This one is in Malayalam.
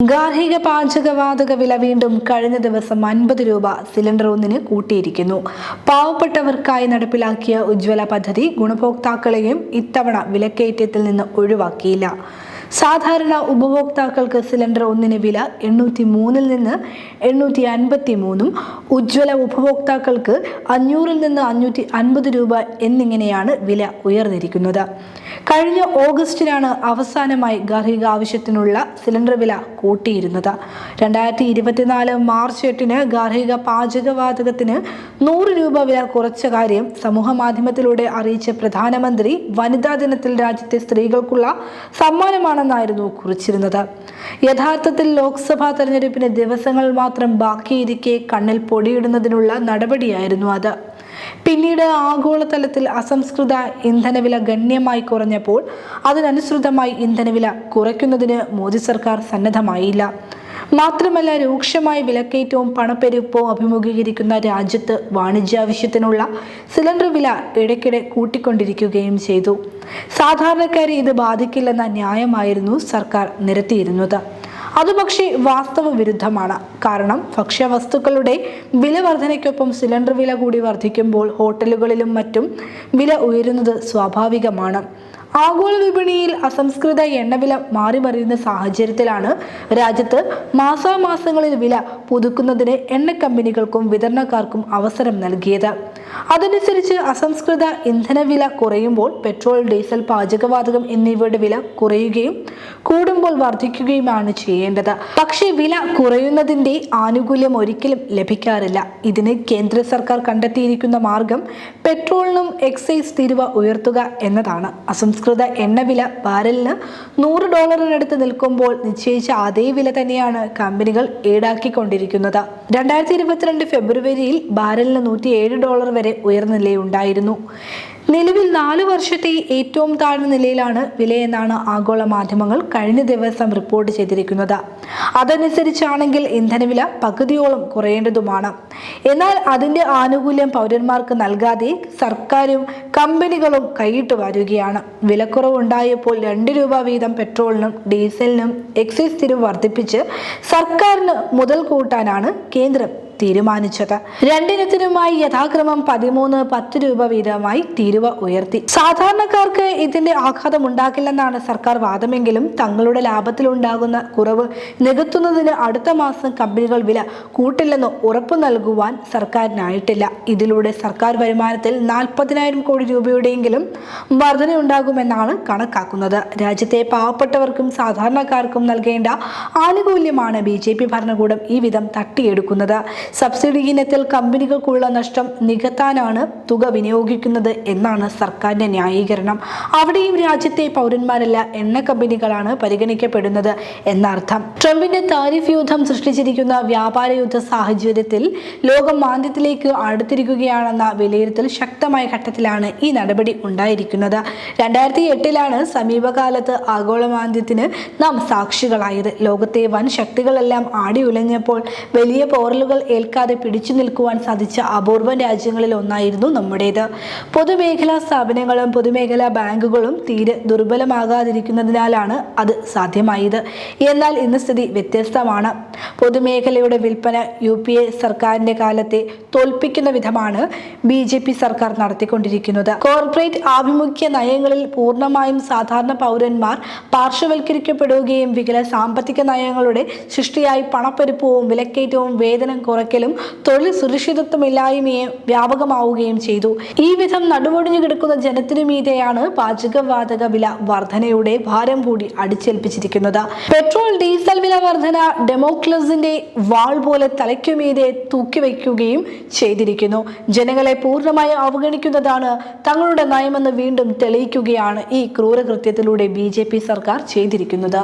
ഗാർഹിക പാചകവാതക വില വീണ്ടും കഴിഞ്ഞ ദിവസം അൻപത് രൂപ സിലിണ്ടർ ഒന്നിന് കൂട്ടിയിരിക്കുന്നു. പാവപ്പെട്ടവർക്കായി നടപ്പിലാക്കിയ ഉജ്ജ്വല പദ്ധതി ഗുണഭോക്താക്കളെയും ഇത്തവണ വിലക്കയറ്റത്തിൽ നിന്ന് ഒഴിവാക്കിയില്ല. സാധാരണ ഉപഭോക്താക്കൾക്ക് സിലിണ്ടർ ഒന്നിന് വില എണ്ണൂറ്റി മൂന്നിൽ നിന്ന് എണ്ണൂറ്റി അൻപത്തി മൂന്നും ഉജ്ജ്വല ഉപഭോക്താക്കൾക്ക് അഞ്ഞൂറിൽ നിന്ന് അഞ്ഞൂറ്റി അൻപത് രൂപ എന്നിങ്ങനെയാണ് വില ഉയർന്നിരിക്കുന്നത്. കഴിഞ്ഞ ഓഗസ്റ്റിലാണ് അവസാനമായി ഗാർഹിക ആവശ്യത്തിനുള്ള സിലിണ്ടർ വില കൂട്ടിയിരുന്നത്. രണ്ടായിരത്തി ഇരുപത്തിനാല് മാർച്ച് എട്ടിന് ഗാർഹിക പാചകവാതകത്തിന് നൂറ് രൂപ വില കുറച്ച കാര്യം സമൂഹ മാധ്യമത്തിലൂടെ അറിയിച്ച പ്രധാനമന്ത്രി വനിതാ ദിനത്തിൽ രാജ്യത്തെ സ്ത്രീകൾക്കുള്ള സമ്മാനമാണെന്നായിരുന്നു കുറിച്ചിരുന്നത്. യഥാർത്ഥത്തിൽ ലോക്സഭാ തെരഞ്ഞെടുപ്പിന് ദിവസങ്ങൾ മാത്രം ബാക്കിയിരിക്കെ കണ്ണിൽ പൊടിയിടുന്നതിനുള്ള നടപടിയായിരുന്നു അത്. പിന്നീട് ആഗോളതലത്തിൽ അസംസ്കൃത ഇന്ധനവില ഗണ്യമായി കുറഞ്ഞപ്പോൾ അതിനനുസൃതമായി ഇന്ധനവില കുറയ്ക്കുന്നതിന് മോദി സർക്കാർ സന്നദ്ധമായില്ല. മാത്രമല്ല രൂക്ഷമായ വിലക്കയറ്റവും പണപ്പെരുപ്പവും അഭിമുഖീകരിക്കുന്ന രാജ്യത്ത് വാണിജ്യാവശ്യത്തിനുള്ള സിലിണ്ടർ വില ഇടയ്ക്കിടെ കൂട്ടിക്കൊണ്ടിരിക്കുകയും ചെയ്തു. സാധാരണക്കാരെ ഇത് ബാധിക്കില്ലെന്ന ന്യായമായിരുന്നു സർക്കാർ നിരത്തിയിരുന്നത്. അത് പക്ഷേ വാസ്തവ വിരുദ്ധമാണ്. കാരണം ഭക്ഷ്യവസ്തുക്കളുടെ വില വർധനയ്ക്കൊപ്പം സിലിണ്ടർ വില കൂടി വർദ്ധിക്കുമ്പോൾ ഹോട്ടലുകളിലും മറ്റും വില ഉയരുന്നത് സ്വാഭാവികമാണ്. ആഗോള വിപണിയിൽ അസംസ്കൃത എണ്ണവില മാറിമറിയുന്ന സാഹചര്യത്തിലാണ് രാജ്യത്ത് മാസാമാസങ്ങളിൽ വില പുതുക്കുന്നതിന് എണ്ണ കമ്പനികൾക്കും വിതരണക്കാർക്കും അവസരം നൽകിയത്. അതനുസരിച്ച് അസംസ്കൃത ഇന്ധനവില കുറയുമ്പോൾ പെട്രോൾ ഡീസൽ പാചകവാതകം എന്നിവയുടെ വില കുറയുകയും കൂടുമ്പോൾ വർദ്ധിക്കുകയുമാണ് ചെയ്യേണ്ടത്. പക്ഷേ വില കുറയുന്നതിന്റെ ആനുകൂല്യം ഒരിക്കലും ലഭിക്കാറില്ല. ഇതിന് കേന്ദ്ര സർക്കാർ കണ്ടെത്തിയിരിക്കുന്ന മാർഗം പെട്രോളിനും എക്സൈസ് തീരുവ ഉയർത്തുക എന്നതാണ്. അസംസ്കൃത എണ്ണവില ബാരലിന് നൂറ് ഡോളറിനടുത്ത് നിൽക്കുമ്പോൾ നിശ്ചയിച്ച അതേ വില തന്നെയാണ് കമ്പനികൾ ഈടാക്കിക്കൊണ്ടിരിക്കുന്നത്. രണ്ടായിരത്തി ഇരുപത്തിരണ്ട് ഫെബ്രുവരിയിൽ ബാരലിന് നൂറ്റി ഏഴ് ഡോളർ വരെ ഉയർന്ന നിലയുണ്ടായിരുന്നു. നിലവിൽ നാലു വർഷത്തെ ഏറ്റവും താഴ്ന്ന നിലയിലാണ് വിലയെന്നാണ് ആഗോള മാധ്യമങ്ങൾ കഴിഞ്ഞ ദിവസം റിപ്പോർട്ട് ചെയ്തിരിക്കുന്നത്. അതനുസരിച്ചാണെങ്കിൽ ഇന്ധനവില പകുതിയോളം കുറയേണ്ടതുമാണ്. എന്നാൽ അതിന്റെ ആനുകൂല്യം പൗരന്മാർക്ക് നൽകാതെ സർക്കാരും കമ്പനികളും കൈയിട്ട് വരികയാണ്. വിലക്കുറവ് ഉണ്ടായപ്പോൾ രണ്ട് രൂപ വീതം പെട്രോളിനും ഡീസലിനും എക്സൈസ് തിരിവ് വർദ്ധിപ്പിച്ച് സർക്കാരിന് മുതൽ കൂട്ടാനാണ് കേന്ദ്രം തീരുമാനിച്ചത്. രണ്ടിനത്തിനുമായി യഥാക്രമം പതിമൂന്ന് പത്ത് രൂപ വീതമായി തീരുവ ഉയർത്തി. സാധാരണക്കാർക്ക് ഇതിന്റെ ആഘാതം ഉണ്ടാക്കില്ലെന്നാണ് സർക്കാർ വാദമെങ്കിലും തങ്ങളുടെ ലാഭത്തിലുണ്ടാകുന്ന കുറവ് നികത്തുന്നതിന് അടുത്ത മാസം കമ്പനികൾ വില കൂട്ടില്ലെന്ന് ഉറപ്പു നൽകുവാൻ സർക്കാരിനായിട്ടില്ല. ഇതിലൂടെ സർക്കാർ വരുമാനത്തിൽ നാൽപ്പതിനായിരം കോടി രൂപയുടെയെങ്കിലും വർധനയുണ്ടാകുമെന്നാണ് കണക്കാക്കുന്നത്. രാജ്യത്തെ പാവപ്പെട്ടവർക്കും സാധാരണക്കാർക്കും നൽകേണ്ട ആനുകൂല്യമാണ് ബി ജെ പി ഭരണകൂടം ഈ വിധം തട്ടിയെടുക്കുന്നത്. സബ്സിഡി ഇനത്തിൽ കമ്പനികൾക്കുള്ള നഷ്ടം നികത്താനാണ് തുക വിനിയോഗിക്കുന്നത് എന്നാണ് സർക്കാരിന്റെ ന്യായീകരണം. അവിടെയും രാജ്യത്തെ പൗരന്മാരല്ല എണ്ണ കമ്പനികളാണ് പരിഗണിക്കപ്പെടുന്നത് എന്നർത്ഥം. ട്രംപിന്റെ താരിഫ് യുദ്ധം സൃഷ്ടിച്ചിരിക്കുന്ന വ്യാപാര യുദ്ധ സാഹചര്യത്തിൽ ലോകം മാന്ദ്യത്തിലേക്ക് അടുത്തിരിക്കുകയാണെന്ന വിലയിരുത്തൽ ശക്തമായ ഘട്ടത്തിലാണ് ഈ നടപടി ഉണ്ടായിരിക്കുന്നത്. രണ്ടായിരത്തി എട്ടിലാണ് സമീപകാലത്ത് ആഗോള മാന്ദ്യത്തിന് നാം സാക്ഷികളായത്. ലോകത്തെ വൻ ശക്തികളെല്ലാം ആടി ഉലഞ്ഞപ്പോൾ വലിയ പോറലുകൾ ഏൽക്കാതെ പിടിച്ചു നിൽക്കുവാൻ സാധിച്ച അപൂർവ രാജ്യങ്ങളിൽ ഒന്നായിരുന്നു നമ്മുടേത്. പൊതുമേഖലാ സ്ഥാപനങ്ങളും പൊതുമേഖലാ ബാങ്കുകളും തീരെ ദുർബലമാകാതിരിക്കുന്നതിനാലാണ് അത് സാധ്യമായത്. എന്നാൽ ഇന്ന് സ്ഥിതി വ്യത്യസ്തമാണ്. പൊതുമേഖലയുടെ വിൽപ്പന യു പി എ സർക്കാരിന്റെ കാലത്തെ തോൽപ്പിക്കുന്ന വിധമാണ് ബി ജെ പി സർക്കാർ നടത്തിക്കൊണ്ടിരിക്കുന്നത്. കോർപ്പറേറ്റ് ആഭിമുഖ്യ നയങ്ങളിൽ പൂർണമായും സാധാരണ പൗരന്മാർ പാർശ്വവൽക്കരിക്കപ്പെടുകയും വികല സാമ്പത്തിക നയങ്ങളുടെ സൃഷ്ടിയായി പണപ്പെരുപ്പവും വിലക്കയറ്റവും വേതനം കുറയ്ക്കലും തൊഴിൽ സുരക്ഷിതത്വമില്ലായ്മയും വ്യാപകമാവുകയും ചെയ്തു. ഈ വിധം നടുവൊടിഞ്ഞു കിടക്കുന്ന ജനത്തിനു മീതെയാണ് പാചകവാതക വില വർധനയുടെ ഭാരം കൂടി അടിച്ചേൽപ്പിച്ചിരിക്കുന്നത്. പെട്രോൾ ഡീസൽ വില വർധന ഡെമോക്ലസിന്റെ വാൾ പോലെ തലയ്ക്കുമീതെ തൂക്കിവെക്കുകയും ചെയ്തിരിക്കുന്നു. ജനങ്ങളെ പൂർണമായി അവഗണിക്കുന്നതാണ് തങ്ങളുടെ നയമെന്ന് വീണ്ടും തെളിയിക്കുകയാണ് ഈ ക്രൂരകൃത്യത്തിലൂടെ ബി സർക്കാർ ചെയ്തിരിക്കുന്നത്.